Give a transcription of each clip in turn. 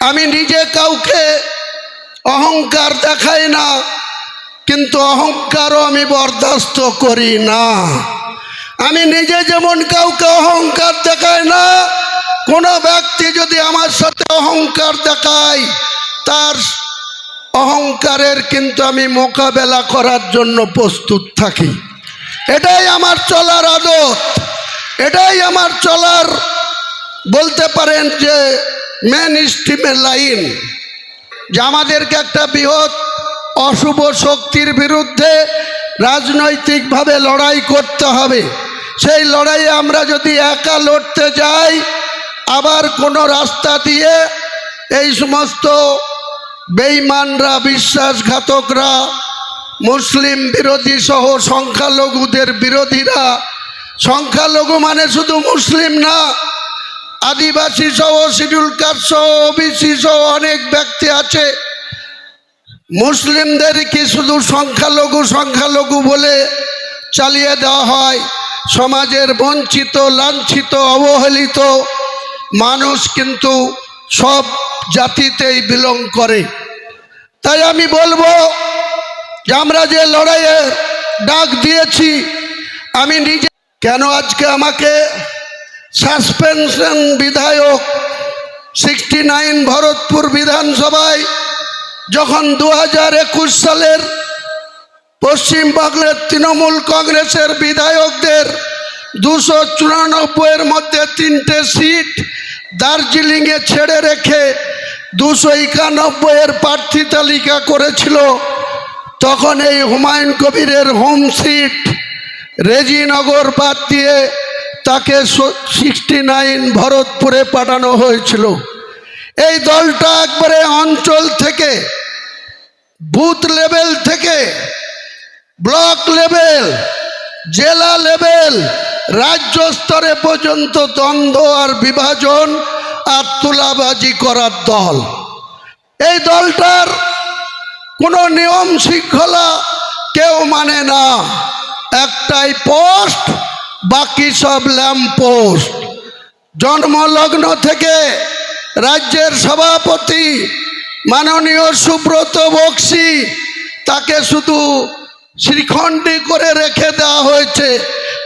আমি নিজে কাউকে অহংকার দেখাই না, কিন্তু অহংকারও আমি বরদাস্ত করি না। আমি নিজে যেমন কাউকে অহংকার দেখাই না, কোনো ব্যক্তি যদি আমার সাথে অহংকার দেখায়, তার অহংকারের কিন্তু আমি মোকাবেলা করার জন্য প্রস্তুত থাকি। এটাই আমার চলার আদত। এটাই আমার চলার, বলতে পারেন যে মেন স্ট্রিমের লাইন যে আমাদেরকে একটা বৃহৎ অশুভ শক্তির বিরুদ্ধে রাজনৈতিকভাবে লড়াই করতে হবে। সেই লড়াইয়ে আমরা যদি একা লড়তে যাই, আবার কোনো রাস্তা দিয়ে এই সমস্ত বেইমানরা বিশ্বাসঘাতকরা, মুসলিম বিরোধী সহ সংখ্যালঘুদের বিরোধীরা, সংখ্যালঘু মানে শুধু মুসলিম না আদিবাসী সহ, শিডিউল কাস্ট সহ, ওবিসি সহ অনেক ব্যক্তি আছে। মুসলিমদের কি শুধু সংখ্যালঘু সংখ্যালঘু বলে চালিয়ে দেওয়া হয়। সমাজের বঞ্চিত, লাঞ্ছিত, অবহেলিত মানুষ কিন্তু সব জাতিতেই বিলং করে। তাই আমি বলব যে আমরা যে লড়াইয়ে ডাক দিয়েছি, আমি নিজে কেন আজকে আমাকে সাসপেনশন বিধায়ক সিক্সটি নাইন ভরতপুর বিধানসভায় যখন দু হাজার একুশ সালের পশ্চিমবঙ্গের তৃণমূল কংগ্রেসের বিধায়কদের দুশো চুরানব্বইয়ের মধ্যে তিনটে সিট দার্জিলিংয়ে ছেড়ে রেখে দুশো একানব্বইয়ের প্রার্থী তালিকা করেছিল, তখন এই হুমায়ুন কবিরের হোম সিট রেজিনগর বাদ দিয়ে তাকে সিক্সটি নাইন ভরতপুরে পাঠানো হয়েছিল। এই দলটা একবারে অঞ্চল থেকে, বুথ লেভেল থেকে, ব্লক লেভেল, জেলা লেভেল, রাজ্য স্তরে পর্যন্ত দ্বন্দ্ব আর বিভাজন আর তুলাবাজি করার দল। এই দলটার কোনো নিয়ম শৃঙ্খলা কেউ মানে না। একটাই পোস্ট বাকি সব ল্যাম্প পোস্ট জন্মলগ্ন থেকে রাজ্যের সভাপতি, মাননীয় সুব্রত বক্সি, তাকে শুধু শ্রীখণ্ডী করে রেখে দেওয়া হয়েছে।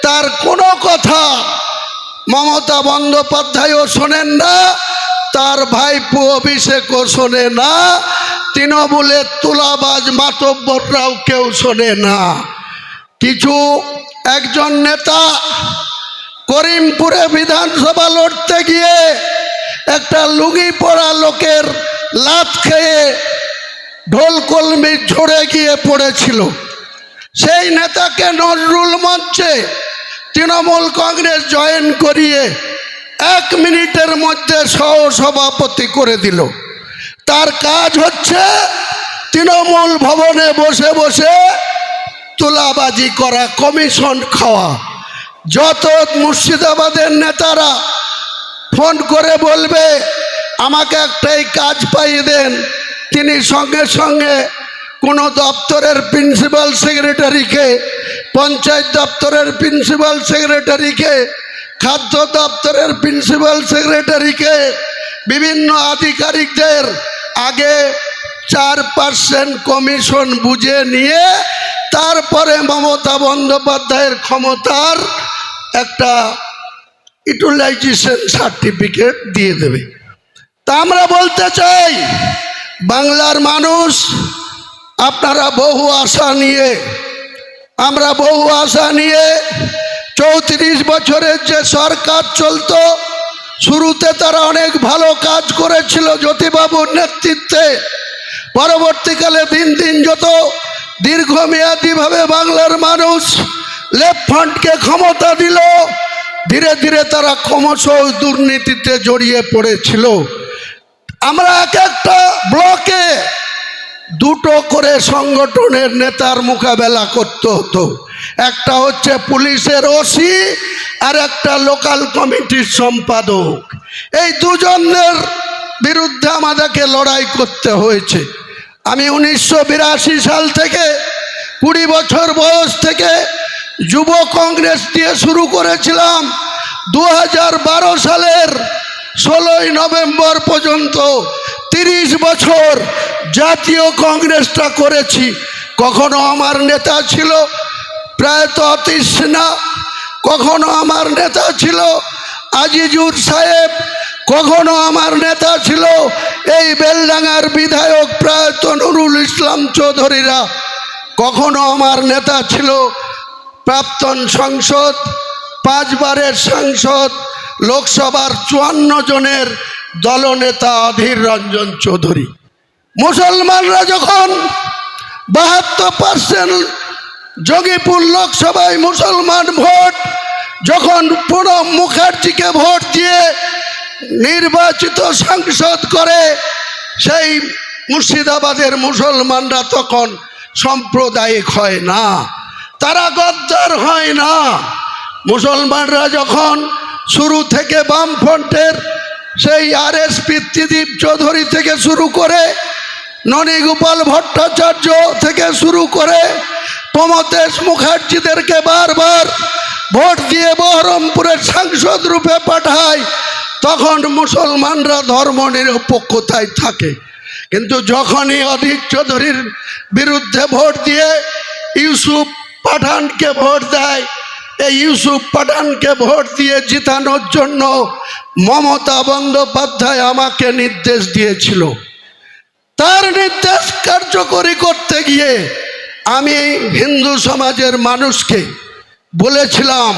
তার কোনো কথা মমতা বন্দ্যোপাধ্যায়ও শোনেন না, তার ভাইপো অভিষেকও শোনে না, তৃণমূলের তুলাবাজ মাতব্বররাও কেউ শোনে না। কিছু একজন নেতা করিমপুরে বিধানসভা লড়তে গিয়ে একটা লুঙ্গি পড়া লোকের লাত খেয়ে ঢোল কলমি ঝরে গিয়ে পড়েছিল। সেই নেতাকে নজরুল মঞ্চে তৃণমূল কংগ্রেস জয়েন করিয়ে এক মিনিটের মধ্যে সহ সভাপতি করে দিল। তার কাজ হচ্ছে তৃণমূল ভবনে বসে বসে তুলাবাজি করা কমিশন খাওয়া। যত মুর্শিদাবাদের নেতারা ফোন করে বলবে, আমাকে একটাই কাজ পাইয়ে দেন। তিনি সঙ্গে সঙ্গে কোনো দপ্তরের প্রিন্সিপাল সেক্রেটারিকে পঞ্চায়েত দপ্তরের প্রিন্সিপাল সেক্রেটারিকে খাদ্য দপ্তরের প্রিন্সিপাল সেক্রেটারিকে বিভিন্ন আধিকারিকদের আগে চার পার্সেন্ট কমিশন বুঝে নিয়ে তারপরে মমতা বন্দ্যোপাধ্যায়ের ক্ষমতার একটা ইউটিলাইজেশন সার্টিফিকেট দিয়ে দেবে। তা আমরা বলতে চাই, বাংলার মানুষ, আপনারা বহু আশা নিয়ে, আমরা বহু আশা নিয়ে চৌত্রিশ বছরের যে সরকার চলতো, শুরুতে তারা অনেক ভালো কাজ করেছিল জ্যোতিবাবুর নেতৃত্বে। পরবর্তীকালে দিন দিন যত দীর্ঘমেয়াদীভাবে বাংলার মানুষ লেফট ফ্রন্টকে ক্ষমতা দিল, ধীরে ধীরে তারা ক্রমশ দুর্নীতিতে জড়িয়ে পড়েছিল। আমরা এক একটা ব্লকে দুটো করে সংগঠনের নেতার মোকাবেলা করতে হতো। একটা হচ্ছে পুলিশের ওসি আর একটা লোকাল কমিটির সম্পাদক। এই দুজনের বিরুদ্ধে আমাদেরকে লড়াই করতে হয়েছে। আমি উনিশশো বিরাশি সাল থেকে কুড়ি বছর বয়স থেকে যুব কংগ্রেস দিয়ে শুরু করেছিলাম। দু হাজার বারো সালের ষোলোই নভেম্বর পর্যন্ত তিরিশ বছর জাতীয় কংগ্রেসটা করেছি। কখনো আমার নেতা ছিল প্রায়ত অতীশ সিনহা, কখনো আমার নেতা ছিল আজিজুর সাহেব কখনো আমার নেতা ছিল এই বেলডাঙ্গার বিধায়ক প্রায়ত নুরুল ইসলাম চৌধুরীরা। কখনো আমার নেতা ছিল প্রাক্তন সংসদ, পাঁচবারের সাংসদ, লোকসভার চুয়ান্ন জনের দলনেতা অধীর রঞ্জন চৌধুরী। মুসলমানরা যখন বাহাত্তর পার্সেন্ট যোগীপুর লোকসভায় মুসলমান ভোট, যখন প্রণব মুখার্জিকে ভোট দিয়ে নির্বাচিত সাংসদ করে সেই মুর্শিদাবাদের মুসলমানরা তখন সাম্প্রদায়িক হয় না। তারা গদ্দার হয় না। মুসলমানরা যখন শুরু থেকে বামফ্রন্টের সেই আর এস পৃথ্বীদীপ চৌধুরী থেকে শুরু করে ননীগোপাল ভট্টাচার্য থেকে শুরু করে প্রমতেশ মুখার্জিদেরকে বারবার ভোট দিয়ে বহরমপুরের সাংসদ রূপে পাঠায় তখন মুসলমানরা ধর্ম নিরপেক্ষতায় থাকে। কিন্তু যখনই অধীর চৌধুরীর বিরুদ্ধে ভোট দিয়ে ইউসুফ পাঠানকে ভোট দেয়, এই ইউসুফ পাঠানকে ভোট দিয়ে জিতানোর জন্য মমতা বন্দ্যোপাধ্যায় আমাকে নির্দেশ দিয়েছিল। তার নির্দেশ কার্যকরী করতে গিয়ে আমি হিন্দু সমাজের মানুষকে বলেছিলাম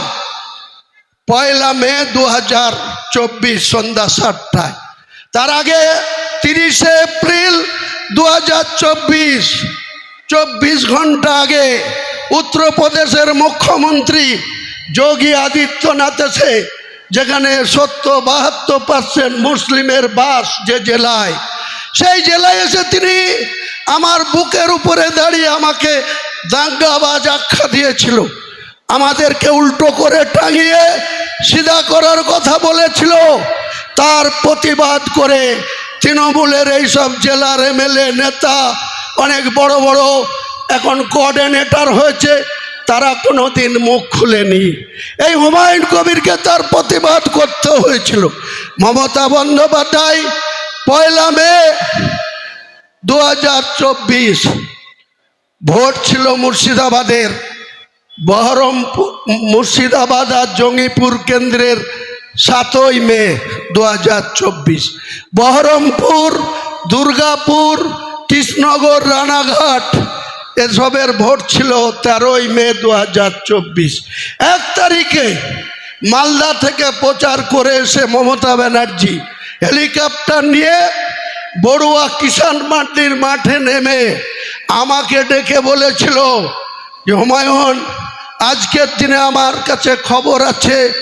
পয়লা মে দু হাজার চব্বিশ সন্ধ্যা সাতটায়। তার আগে তিরিশে এপ্রিল দু হাজার চব্বিশ চব্বিশ ঘণ্টা আগে উত্তরপ্রদেশের মুখ্যমন্ত্রী যোগী আদিত্যনাথ এসে, যেখানে সত্তর বাহাত্তর পার্সেন্ট মুসলিমের বাস যে জেলায়, সেই জেলায় এসে তিনি আমার বুকের উপরে দাঁড়িয়ে আমাকে দাঙ্গাবাজ আখ্যা দিয়েছিল। আমাদেরকে উল্টো করে টাঙিয়ে সিধা করার কথা বলেছিল। তার প্রতিবাদ করে তৃণমূলের এইসব জেলার এমএলএ নেতা, অনেক বড় বড় এখন কোঅর্ডিনেটর হয়েছে, তারা কোনো দিন মুখ খুলেনি। এই হুমায়ুন কবিরকে তার প্রতিবাদ করতে হয়েছিল। মমতা বন্দ্যোপাধ্যায়, পয়লা মে দু হাজার চব্বিশ, ভোট ছিল মুর্শিদাবাদের। বহরমপুর, মুর্শিদাবাদ আর জঙ্গিপুর কেন্দ্রের সাতই মে দু হাজার চব্বিশ। বহরমপুর, দুর্গাপুর, কৃষ্ণনগর, রানাঘাট, এসবের ভোট ছিল তেরোই মে দু হাজার চব্বিশ। এক তারিখে মালদা থেকে প্রচার করে এসে মমতা ব্যানার্জি হেলিকপ্টার নিয়ে বড়ুয়া কিষাণ মান্ডির মাঠে নেমে আমাকে ডেকে বলেছিল যে হুমায়ুন আজকের দিনে আমার কাছে খবর আছে,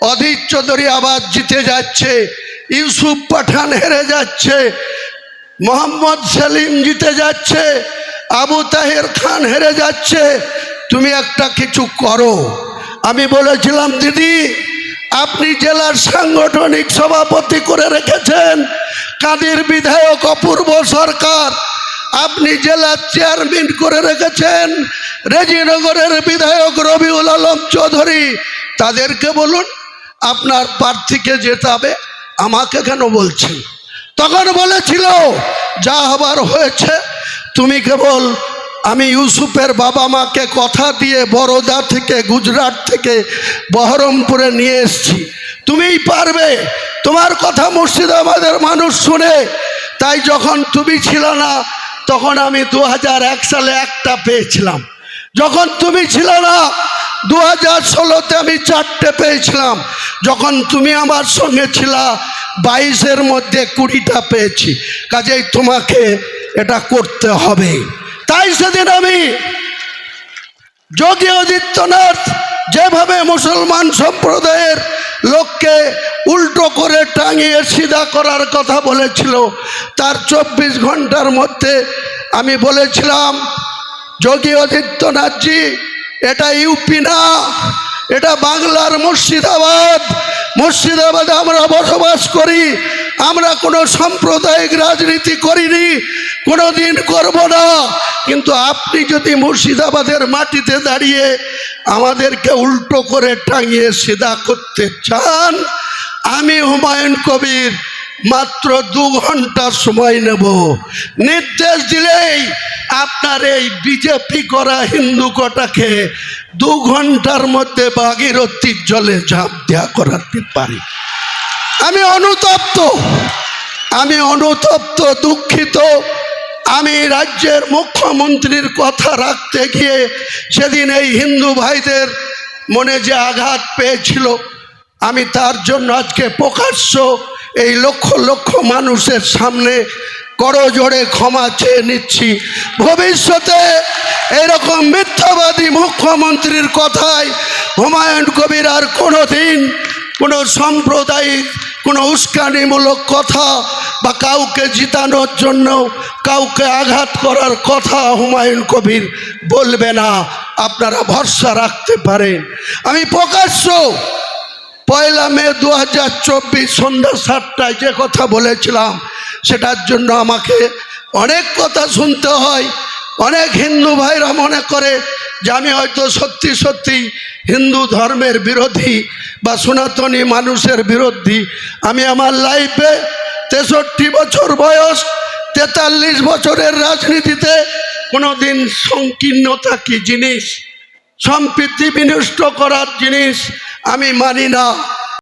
অধীর চৌধুরী আবার জিতে যাচ্ছে, ইউসুফ পাঠান হেরে যাচ্ছে, মোহাম্মদ সেলিম জিতে যাচ্ছে, আবু তাহের খান হেরে যাচ্ছে। তুমি একটা কিছু করো। আমি বলেছিলাম, দিদি, আপনি জেলার সাংগঠনিক সভাপতি করে রেখেছেন। কাদের বিধায়ক অপূর্ব সরকার আপনি জেলার চেয়ারম্যান করে রেখেছেন, রেজিনগরের বিধায়ক রবিউল আলম চৌধুরী। তাদেরকে বলুন, আপনার প্রার্থীকে যেতে হবে আমাকে কেন বলছেন? তখন বলেছিল, যা হবার হয়েছে, তুমি কেবল আমি ইউসুফের বাবা মাকে কথা দিয়ে বরোদা থেকে গুজরাট থেকে বহরমপুরে নিয়ে এসছি। তুমিই পারবে। তোমার কথা মুর্শিদাবাদের মানুষ শুনে। তাই যখন তুমি ছিল না তখন আমি দু সালে একটা পেয়েছিলাম। যখন তুমি ছিল না দু হাজার ষোলোতে আমি চারটে পেয়েছিলাম। যখন তুমি আমার সঙ্গে ছিলা, বাইশের মধ্যে কুড়িটা পেয়েছি। কাজেই তোমাকে এটা করতে হবে। তাই সেদিন আমি যোগী আদিত্যনাথ যেভাবে মুসলমান সম্প্রদায়ের লোককে উল্টো করে টাঙিয়ে সিধা করার কথা বলেছিল। তার চব্বিশ ঘণ্টার মধ্যে আমি বলেছিলাম, যোগী আদিত্যনাথজি এটা ইউপি না, এটা বাংলার মুর্শিদাবাদ। মুর্শিদাবাদে আমরা বসবাস করি, আমরা কোনো সাম্প্রদায়িক রাজনীতি করিনি কোনো দিন করব না। কিন্তু আপনি যদি মুর্শিদাবাদের মাটিতে দাঁড়িয়ে আমাদেরকে উল্টো করে টাঙিয়ে সিধা করতে চান আমি হুমায়ুন কবির মাত্র দু ঘণ্টা সময় নেব। নির্দেশ দিলেই আপনার এই বিজেপি করা হিন্দু কটাকে দু ঘণ্টার মধ্যে ভাগীরথীর জলে ঝাঁপ দেওয়া করাতে পারি। আমি অনুতপ্ত আমি অনুতপ্ত, দুঃখিত। আমি রাজ্যের মুখ্যমন্ত্রীর কথা রাখতে গিয়ে সেদিন এই হিন্দু ভাইদের মনে যে আঘাত পেয়েছিল আমি তার জন্য আজকে প্রকাশ্য এই লক্ষ লক্ষ মানুষের সামনে করজোড়ে ক্ষমা চেয়ে নিচ্ছি। ভবিষ্যতে এরকম মিথ্যাবাদী মুখ্যমন্ত্রীর কথায় হুমায়ুন কবির আর কোনো দিন কোনো সাম্প্রদায়িক, কোনো উস্কানিমূলক কথা বা কাউকে জিতানোর জন্য কাউকে আঘাত করার কথা হুমায়ুন কবির বলবে না। আপনারা ভরসা রাখতে পারেন। আমি প্রকাশ্য পয়লা মে দু হাজার চব্বিশ সন্ধ্যা সাতটায় যে কথা বলেছিলাম, সেটার জন্য আমাকে অনেক কথা শুনতে হয়। অনেক হিন্দু ভাইরা মনে করে যে আমি হয়তো সত্যি সত্যি হিন্দু ধর্মের বিরোধী বা সনাতনী মানুষের বিরোধী। আমি আমার লাইফে তেষট্টি বছর বয়স, তেতাল্লিশ বছরের রাজনীতিতে কোনোদিন সংকীর্ণতা কি জিনিস? সম্প্রীতি বিনষ্ট করার জিনিস আমি মানি না।